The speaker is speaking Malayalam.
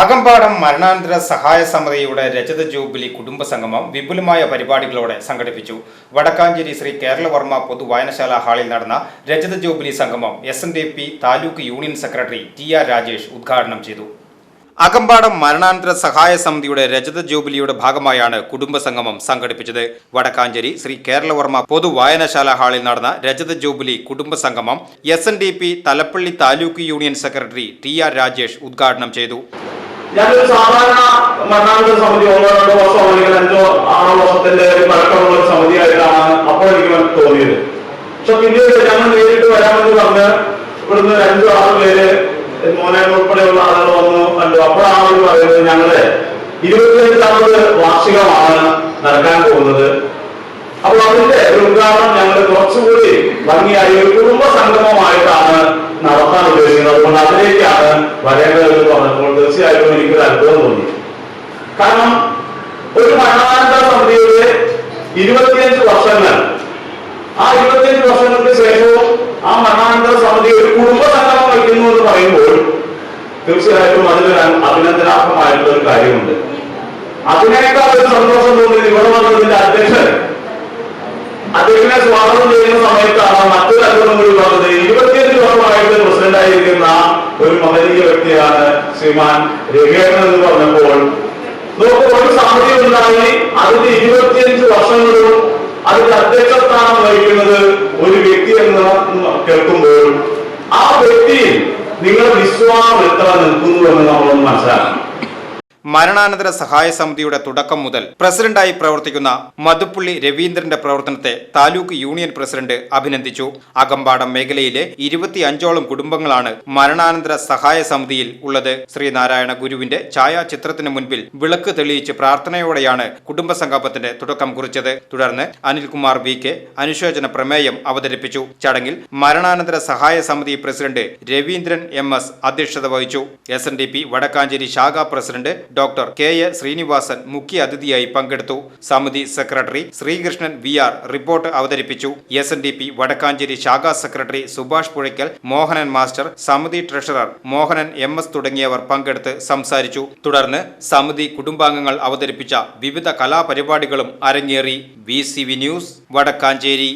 അകമ്പാടം മരണാനന്തര സഹായ സമിതിയുടെ രജത ജൂബിലി കുടുംബസംഗമം വിപുലമായ പരിപാടികളോടെ സംഘടിപ്പിച്ചു. വടക്കാഞ്ചേരി ശ്രീ കേരളവർമ്മ പൊതു വായനശാല ഹാളിൽ നടന്ന രജത ജൂബിലി സംഗമം S N D P taluk union secretary T R Rajesh ഉദ്ഘാടനം ചെയ്തു. അകമ്പാടം മരണാനന്തര സഹായ സമിതിയുടെ രജത ജൂബിലിയുടെ ഭാഗമായാണ് കുടുംബസംഗമം സംഘടിപ്പിച്ചത്. വടക്കാഞ്ചേരി ശ്രീ കേരളവർമ്മ പൊതു വായനശാല ഹാളിൽ നടന്ന രജത jubilee കുടുംബസംഗമം S N D P Thalappilly taluk union secretary T R Rajesh ഉദ്ഘാടനം ചെയ്തു. ഞാനൊരു സാധാരണ മരണാനന്തര സമിതി ഒന്നോ രണ്ടോ വർഷമോ അല്ലെങ്കിൽ അഞ്ചോ ആറോ വർഷത്തിന്റെ ഒരു പഴക്കമുള്ള ഒരു സമിതിയായിട്ടാണ് അപ്പോൾ എനിക്ക് തോന്നിയത്. പക്ഷെ പിന്നീട് ഞങ്ങൾ നേരിട്ട് വരാമെന്ന് പറഞ്ഞ് ഇവിടുന്ന് അഞ്ചോ ആറ് പേര് മോനെ ഉൾപ്പെടെയുള്ള ആളുകൾ വന്നു കണ്ടു. അപ്പോഴാണ് അവർ പറയുന്നത് ഞങ്ങൾ ഇരുപത്തിയഞ്ചാമത് വാർഷികമാണ് നടക്കാൻ പോകുന്നത്. അപ്പോൾ അതിന്റെ ഒരു ഉദ്ഘാടനം ഞങ്ങൾ കുറച്ചുകൂടി ഭംഗിയായി ഒരു കുടുംബ സംഗമമായിട്ടാണ് നടത്താൻ ഉദ്ദേശിക്കുന്നത്. അതുകൊണ്ട് അതിലേക്കാണ് വരേണ്ടത് എന്ന് പറഞ്ഞപ്പോൾ തീർച്ചയായിട്ടും എനിക്കൊരു അത്ഭുതം തോന്നി. കാരണം ഒരു മരണാനന്തര സമിതിയുടെ ഇരുപത്തിയഞ്ച് വർഷങ്ങൾ ആ ഇരുപത്തിയഞ്ച് വർഷങ്ങൾക്ക് ശേഷവും ആ മരണാനന്തര സമിതി ഒരു കുടുംബ സംഗമം വയ്ക്കുന്നു എന്ന് പറയുമ്പോൾ തീർച്ചയായിട്ടും അതിലൊരു അഭിനന്ദനാർഹമായിട്ടുള്ള ഒരു കാര്യമുണ്ട്. അതിനേക്കാൾ ഒരു സന്തോഷം തോന്നിയത് ഇവിടെ വന്നതിന്റെ അധ്യക്ഷൻ. അദ്ദേഹത്തിനെ സ്വാഗതം ചെയ്യുന്ന സമയത്താണ് മറ്റൊരു അത്ഭുതം കൂടി പറഞ്ഞത് ഇരുപത്തിയഞ്ച് പ്രസിഡന്റ് ആയിരിക്കുന്ന ഒരു മതനീയ വ്യക്തിയാണ് ശ്രീമാൻ രവിയേട്ടൻ എന്ന് പറഞ്ഞപ്പോൾ നോക്കുമ്പോൾ ഒരു സമിതി ഉണ്ടായി അതിന്റെ ഇരുപത്തിയഞ്ച് വർഷങ്ങളും അതിന്റെ അധ്യക്ഷ സ്ഥാനം വഹിക്കുന്നത് ഒരു വ്യക്തി എന്ന് കേൾക്കുമ്പോൾ ആ വ്യക്തിയിൽ നിങ്ങളുടെ വിശ്വാസം എത്ര നിൽക്കുന്നു എന്ന് നമ്മളൊന്ന് മനസ്സിലാക്കണം. മരണാനന്തര സഹായ സമിതിയുടെ തുടക്കം മുതൽ പ്രസിഡന്റായി പ്രവർത്തിക്കുന്ന മധുപ്പുള്ളി രവീന്ദ്രന്റെ പ്രവർത്തനത്തെ താലൂക്ക് യൂണിയൻ പ്രസിഡന്റ് അഭിനന്ദിച്ചു. അകമ്പാടം മേഖലയിലെ ഇരുപത്തിയഞ്ചോളം കുടുംബങ്ങളാണ് മരണാനന്തര സഹായ സമിതിയിൽ ഉള്ളത്. ശ്രീനാരായണ ഗുരുവിന്റെ ഛായാചിത്രത്തിന് മുൻപിൽ വിളക്ക് തെളിയിച്ച് പ്രാർത്ഥനയോടെയാണ് കുടുംബ സംഗമത്തിന്റെ തുടക്കം കുറിച്ചത്. തുടർന്ന് അനിൽകുമാർ വി കെ അനുശോചന പ്രമേയം അവതരിപ്പിച്ചു. ചടങ്ങിൽ മരണാനന്തര സഹായ സമിതി പ്രസിഡന്റ് രവീന്ദ്രൻ എം എസ് അധ്യക്ഷത വഹിച്ചു. S N D P Vadakkanchery ശാഖാ president doctor K A Sreenivasan മുഖ്യ അതിഥിയായി പങ്കെടുത്തു. സമിതി secretary Sreekrishnan V R report അവതരിപ്പിച്ചു. S N D P Vadakkanchery ശാഖാ സെക്രട്ടറി സുഭാഷ് പുഴയ്ക്കൽ മോഹനൻ മാസ്റ്റർ സമിതി ട്രഷറർ മോഹനൻ എം എസ് തുടങ്ങിയവർ പങ്കെടുത്ത് സംസാരിച്ചു. തുടർന്ന് സമിതി കുടുംബാംഗങ്ങൾ അവതരിപ്പിച്ച വിവിധ കലാപരിപാടികളും അരങ്ങേറി. V news Vadakkanchery.